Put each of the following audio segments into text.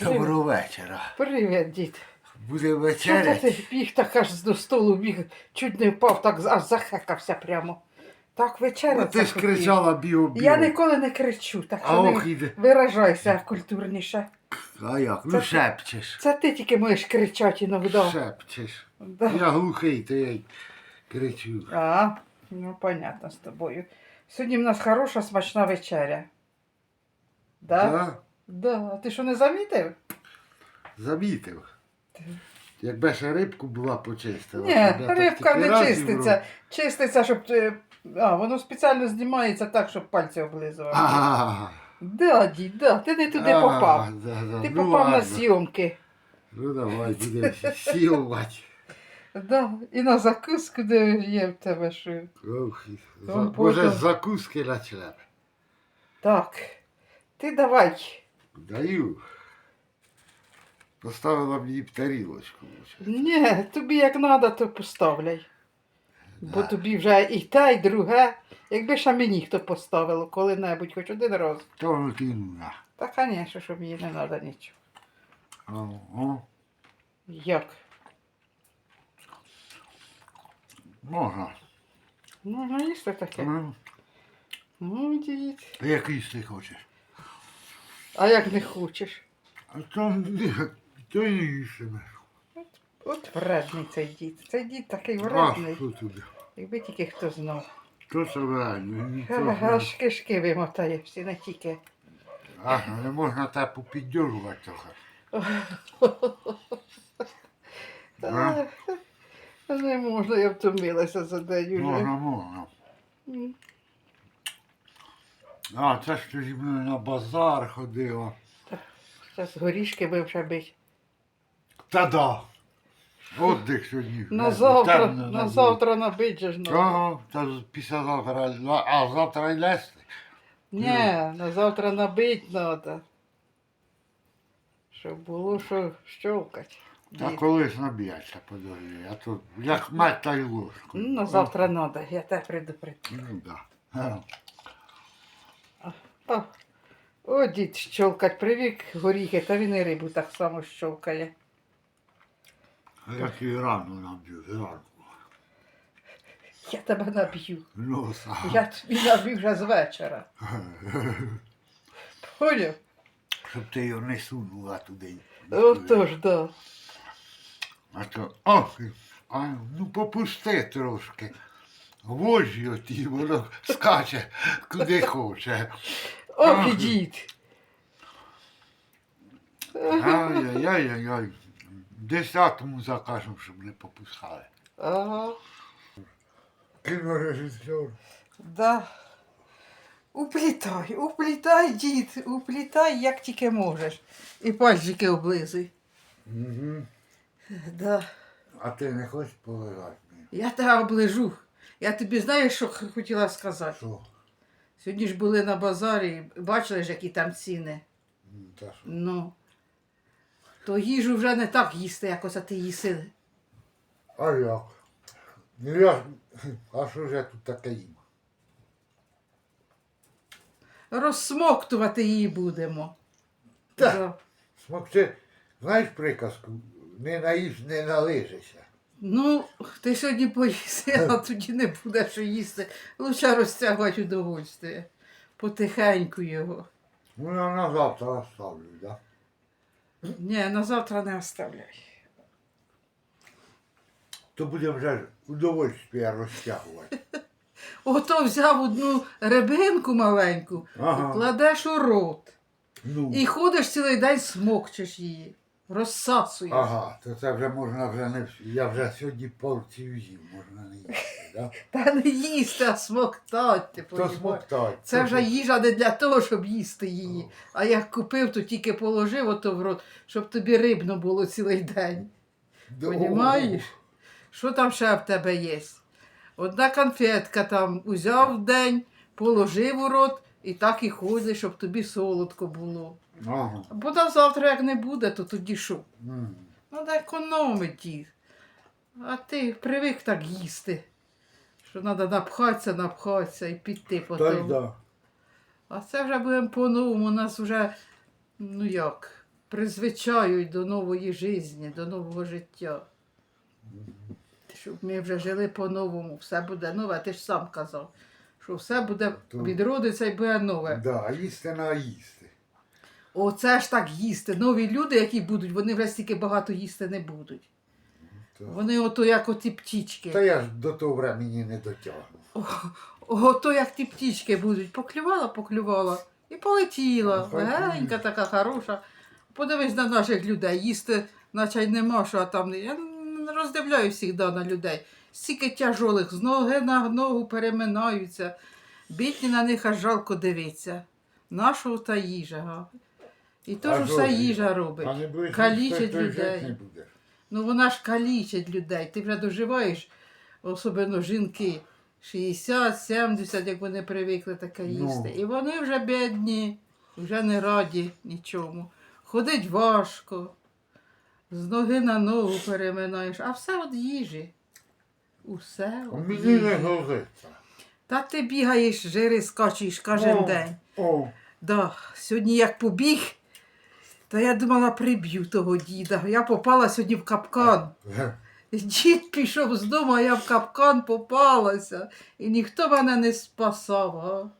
Доброго вечора. Привіт, дід. Буде вечерять? ти біг так аж до столу біг, чуть не впав, так аж захекався прямо. Так Ну, вечеря. ти ж кричала біо-біо. Я ніколи не кричу, так А що ох, не іде. виражайся культурніше. А як? Це Ну ти- шепчеш. Це ти тільки можеш кричати іноді. Шепчеш. Да. Я глухий, то я й кричу. А, ну понятно з тобою. Сьогодні в нас хороша смачна вечеря. Да? Да? Да. А ти що не замітив? Замітив. Якби ще рибку була почистила. Ні, рибка не чиститься. Чиститься, щоб. А, воно спеціально знімається так, щоб пальці облизували. Да, дід, да, ти не туди а, попав. да, да. Ти Ну, попав на зйомки. Ну давай, будемо сілувати. Да, і на закуску, де є в тебе що. Ох, Може потім- закуски почнемо. Так. Ти давай. Даю. Поставила мені б тарілочку. Ні, тобі як треба, то поставляй. Бо тобі вже і те, і друге. Якби ще мені хто поставило коли-небудь, хоч один раз. То ну ти ну на. Та, звісно, що мені не треба нічого. Ого. Як? Можна. Можна їсти таке. Ну, Ну, дід. Який ти хочеш? А як не хочеш? А то не, то не їстиме. От вредний цей дід. Цей дід такий А, вредний. що туди? Якби тільки хто знав. То це. Ага, Аж кишки вимотає всі, не тільки. Ага, не можна тепу піддержувати трохи. Не можна, я втомилася за день уже. Можна, можна. А, це ж ти зі мною на базар ходила. Зараз горішки би вже бить. Та да. Отдих сьогодні. На завтра, темно на завтра набить же ж надо. Ага, та післязавтра, ля- а завтра й лезти. Ні, на завтра набить треба. Щоб було що щовкать. А колись наб'ється, подожди. А то як мать та й ложку. Ну, на завтра треба, я тебе предупредив. Ну да. Ага. О, о, дід щолкать, привік горіхи, та він і рибу так само щолкає. А як і рано наб'ю, зранку. Я тебе наб'ю. Носа. Я тобі наб'ю вже з вечора. Поняв? Щоб ти його не сунула туди. Отож, да. А то, ох, а, ну попусти трошки. Вожі оті, воно скаче куди хоче. Ох, дід. Ай-яй-яй-яй. Десятому закажемо, щоб не попускали. Ага, Кінорежисер. да. Уплітай, уплітай, дід, уплітай, як тільки можеш. І пальчики облизуй. Угу. Да. А ти не хочеш поливати мені? Я тебе оближу. Я тобі знаєш, що хотіла сказати? Що? Сьогодні ж були на базарі, бачили ж, які там ціни. Та що? Ну. То їжу вже не так їсти, як оце ти їси. А як? Ну я, а що ж я тут таке їм? Розсмоктувати її будемо. Так. Да. Смокче, знаєш приказку? Не наїж, не налижися. Ну, ти сьогодні поїси, а тоді не буде що їсти. Лучше розтягувати удовольствие. Потихеньку його. Ну я на завтра оставлю, да? Ні, на завтра не оставляй. То будемо вже удовольствие розтягувати. Ото взяв одну рибинку маленьку, Ага. кладеш у рот. Ну. І ходиш цілий день смокчеш її, розсасуєш. Ага, то це вже можна вже не Я вже сьогодні порцію їв, можна не їсти, да? Та не їсти, а смоктати. ти То понімаєш? смоктать. Це то вже їжа не для того, щоб їсти її. А як купив, то тільки положив ото в рот, щоб тобі рибно було цілий день. Да, Понімаєш? Що там ще в тебе є? Одна конфетка там узяв в день, положив у рот і так і ходиш, щоб тобі солодко було. Ага. Бо на завтра як не буде, то тоді що? М. Треба економити. А ти привик так їсти. Що треба напхатися, напхатися і піти Та й да. А це вже будемо по-новому. У нас вже, ну як, призвичаюють до нової житті, до нового життя. Щоб ми вже жили по-новому, все буде нове. Ти ж сам казав, що все буде То- відродиться і буде нове. Да, істина їсти. Оце ж так їсти. Нові люди, які будуть, вони вже стільки багато їсти не будуть. То- Вони ото як оті птічки. Та я ж до того времени не дотягну. Ото як ті птічки будуть. Поклювала, поклювала і полетіла. Ну, хай Легенька така хороша. Подивись на наших людей. Їсти, наче й нема, що а там. не- Я роздивляю завжди на людей. Стільки тяжолих, з ноги на ногу переминаються. Бідні на них аж жалко дивиться. Нашого та їжа. га. І то ж А все що ж, їжа робить. А не будеш Калічить їсти, то й людей. не будеш. Ну вона ж калічить людей. Ти вже доживаєш, особливо жінки, 60-70, як вони привикли таке Ну. їсти. І вони вже бідні, вже не раді нічому. Ходить важко, з ноги на ногу переминаєш, а все від їжі. Усе Мені не годиться. Та ти бігаєш, жири скачуєш кожен О. день. О, Да, сьогодні як побіг, то я думала, приб'ю того діда. Я попала сьогодні в капкан. Дід пішов з дому, а я в капкан попалася. І ніхто мене не спасав.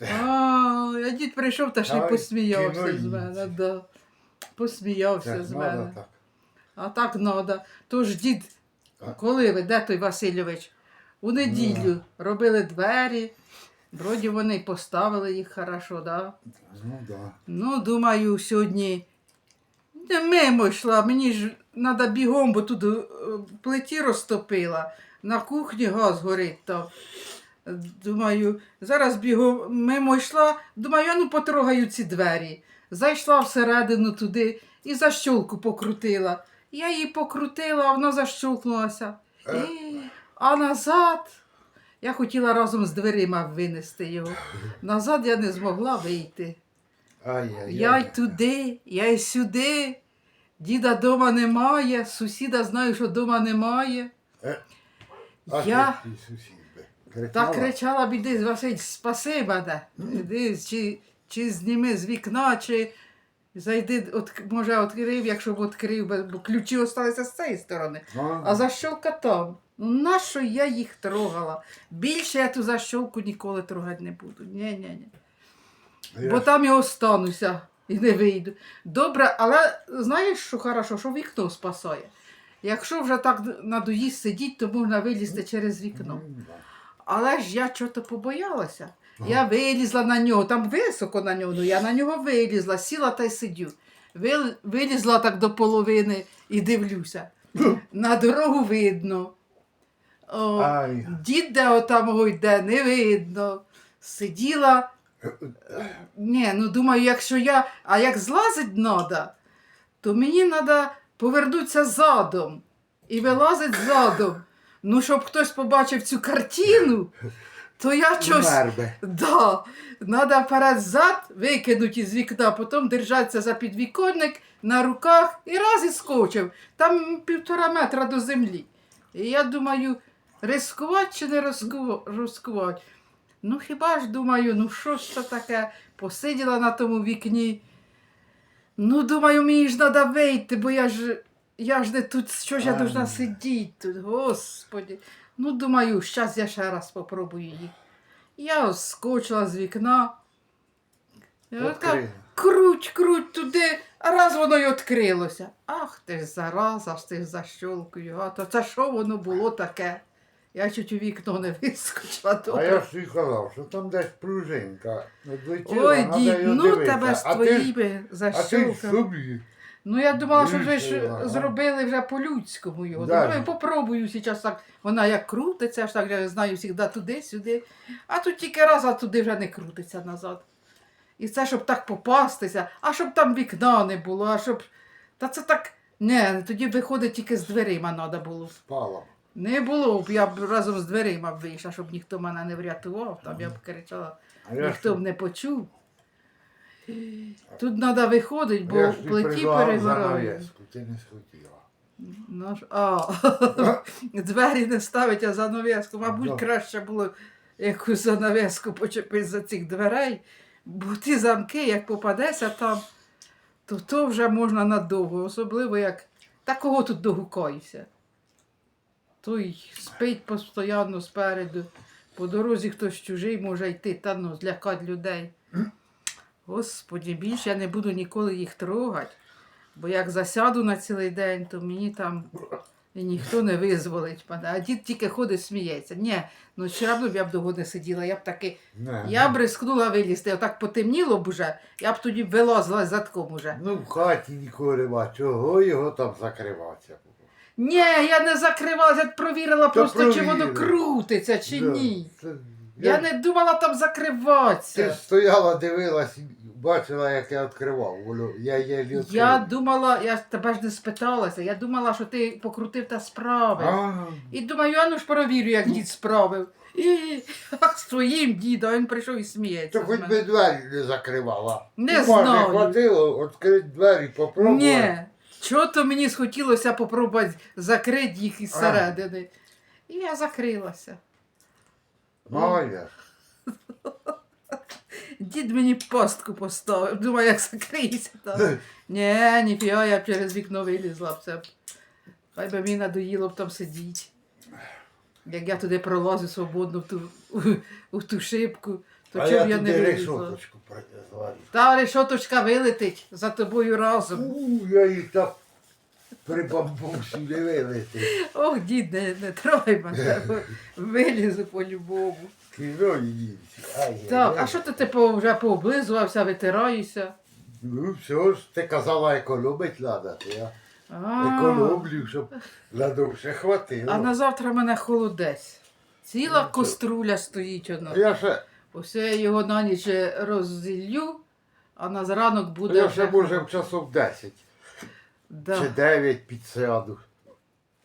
А, а я дід прийшов та ще й посміявся з мене. Да. Посміявся Так з мене. так. А так треба. Тож дід. Коли ви, де той Васильович? У неділю робили двері. Вроді вони поставили їх хорошо, да? Ну да. Ну, думаю, сьогодні не мимо йшла, мені ж треба бігом, бо тут е, плиті розтопила. На кухні газ горить там. Думаю, зараз бігом мимо йшла, думаю, я ну потрогаю ці двері. Зайшла всередину туди і защолку покрутила. Я її покрутила, а вона защолкнулася. Е. І... А назад я хотіла разом з дверима винести його. Назад я не змогла вийти. Я й туди, я й сюди. Діда дома немає, сусіда знаю, що дома немає. А Я так кричала, біди, Василь, спаси мене. Чи, чи зніми з вікна, чи зайди, от, може, відкрив, якщо б відкрив, бо ключі залишилися з цієї сторони. А, А защолка там. Ну, нащо я їх трогала? Більше я ту защолку ніколи трогати не буду. Ні-ні-ні. я Бо ж- там і остануся і не вийду. Добре, але знаєш, що хорошо, що вікно спасає. Якщо вже так надоїсть сидіти, то можна вилізти через вікно. Але ж я чого-то побоялася. Ага. Я вилізла на нього, там високо на нього, ну я на нього вилізла, сіла та й сидю. Вил- Вилізла так до половини і дивлюся. На дорогу видно. О, Ай. Дід де отам йде, не видно. Сиділа. Ні, ну думаю, якщо я. А як злазить треба, то мені треба повернутися задом і вилазить задом. Ну, щоб хтось побачив цю картину, то я щось. Да, треба вперед-зад викинути із вікна, потім держатися за підвіконник на руках і раз і скочив. Там півтора метра до землі. І я думаю, рискувати чи не ризикувати? Ну хіба ж думаю, ну що ж це таке? Посиділа на тому вікні. Ну, думаю, мені ж треба вийти, бо я ж, я ж не тут, що ж я должна сидіти тут, господи. Ну, думаю, зараз я ще раз попробую їх. Я скочила з вікна. Така, круть, круть туди, а раз воно й відкрилося. Ах ти ж зараза, ж ти ж защолкою. А то це що воно було таке? Я чуть у вікно не вискочила. А я ж тобі казав, що там десь пружинка відлетіла, Ой, надо дід, її ну дивитися. тебе з А ти ж- твоїми А ти ж защолками. собі. Ну я думала, що вже ж зробили вже по-людському його. Да. Думаю, попробую зараз так. Вона як крутиться, аж так я знаю завжди туди-сюди. А тут тільки раз, а туди вже не крутиться назад. І це щоб так попастися, а щоб там вікна не було, а щоб. Та це так. Не, тоді виходить тільки з дверима треба було. Спала. Не було б, я б разом з дверима б вийшла, щоб ніхто мене не врятував, там я б кричала, А я ніхто б не почув. Тут треба виходити, бо я ж тобі плиті занавеску, ти не схотіла. Ну, ж- а, двері не ставить, а занавеску. Мабуть, Да. краще було якусь занавеску почепити за цих дверей, бо ті замки, як попадеться там, то то вже можна надовго, особливо як. Та кого тут догукаєшся? Той спить постійно спереду, по дорозі хтось чужий може йти, та ну, злякати людей. Господі, більше я не буду ніколи їх трогати, бо як засяду на цілий день, то мені там і ніхто не визволить мене. А дід тільки ходить, сміється. Ні, ну все одно б я б довго не сиділа. Я б таки, Не, я б рискнула вилізти, отак потемніло б уже, я б тоді вилазила задком уже. Ну, в хаті нікого нема. Чого його там закриватися? Ні, я не закривалася, я провірила просто, чи воно крутиться, чи Да, ні. це- Я не думала там Ти закриватися. стояла, дивилась, і бачила, як я відкривав. Воно, я її відкрив. Я думала, я тебе ж не спиталася, я думала, що ти покрутив та справив. А, І думаю, а ну ж перевірю, як дід справив. І ах, з твоїм дідом він прийшов і сміється. то з хоч мене. би двері не закривала. Не Ума знаю. хватило, відкрити двері, попробувати. Ні, чого то мені схотілося попробувати закрити їх із середини. І я закрилася. Молодець. Дід мені пастку поставив. Думаю, як закриється там. Ні, ніфіга, я б через вікно вилізла б це. б. Хай би мені надоїло б там сидіти. Як я туди пролазю свободно в ту, у, у ту шибку, то а чого я я не туди вилізла? решоточку. Та решоточка вилетить за тобою разом. У, я їх так при бамбусі не вилетить. Ох, дід, не, не трогай мене, вилізу по-любому. Кіно їдці. Так, а що ти типу, вже пооблизувався, витираєшся? Ну, все ж, ти казала, економить треба, то я А, економлю, щоб надовше хватило. а на завтра мене холодець. Ціла Ну, коструля стоїть одна. Я ще, я його на ніч розділю, а на зранок буде. я вже ще може в часов 10 Да. чи 9 підсяду.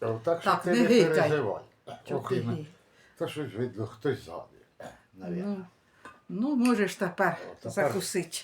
А Так що Так, ти не не гикай. переживай. Чого Ох, і ти на- ні? Та щось видно, хтось. Навірно. Ну, ну, можеш тепер тепер. закусити.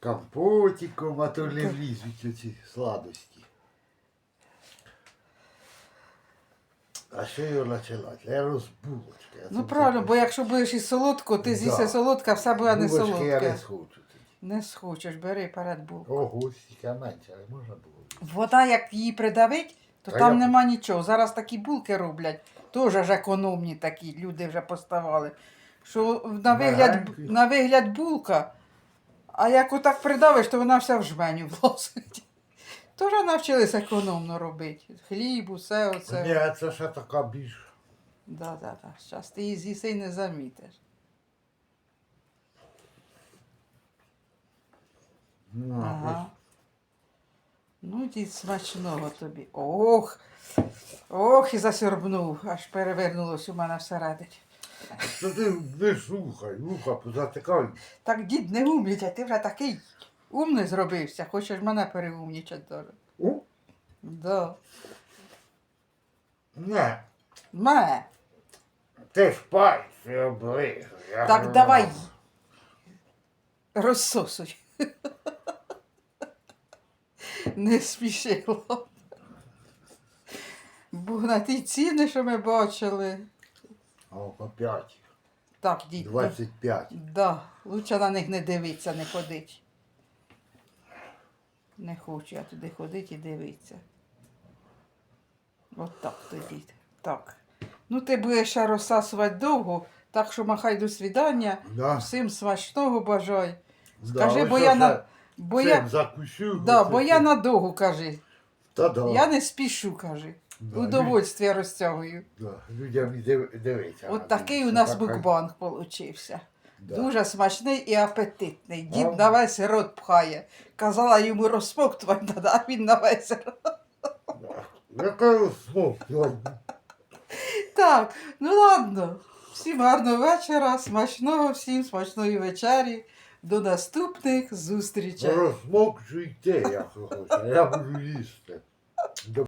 Компотиком, а то не влізуть оці сладості. А що його починати? Я розбулочки. Ну правильно, бо якщо будеш і солодко, ти Да. з'їси солодка, все буде не Булочки я солодке. не схочу. Не схочеш, бери перед булку. Ого, стільки менше, але можна було. Вода, як її придавить, то Та там я- нема нічого. Зараз такі булки роблять, теж ж економні такі, люди вже поставали. Що на вигляд, на вигляд булка, а як отак придавиш, то вона вся в жменю влазить. Теж навчилися економно робити. Хліб, усе оце. Ні, це ще така більш. Да, да, да. Зараз ти її з'їси і не замітиш. Ну, Ага. Ну, дід смачного тобі. Ох, ох, і засорбнув, аж перевернулось у мене всередині. Що ти не слухай, вуха позатикай. Так дід не умніть, а ти вже такий умний зробився. Хочеш мене переумнічати даже. У? Да. Не, Ме. ти ж пальці оближу. я Так давай. Розсосуй. Не спішило. Бо на ті ціни, що ми бачили. О, по 5, Так, ну, 25. Да, лучше на них не дивитися, не ходить. Не хочу я туди ходити і дивитися. От так тоді. Так. Ну, ти будеш ще розсасувати довго, так що махай до свідання. Да. Всім смачного бажай. Да, Скажи, ось бо я ще на. Бо цим я, закусю. да, оце бо я надовго кажи. Та да. Я не спішу, кажи. Да, Удовольствие розтягую. Да, людям і див- дивиться. От такий у нас мукбанг получився. Да. Дуже смачний і апетитний. Дід А. на весь рот пхає. Казала йому розсмоктувати, треба, а він на весь рот. Да. Яка смок, Так, ну ладно. Всім гарного вечора, смачного, всім смачної вечері. До наступних зустрічей. Розмокчуйте, як хочете, я буду їсти.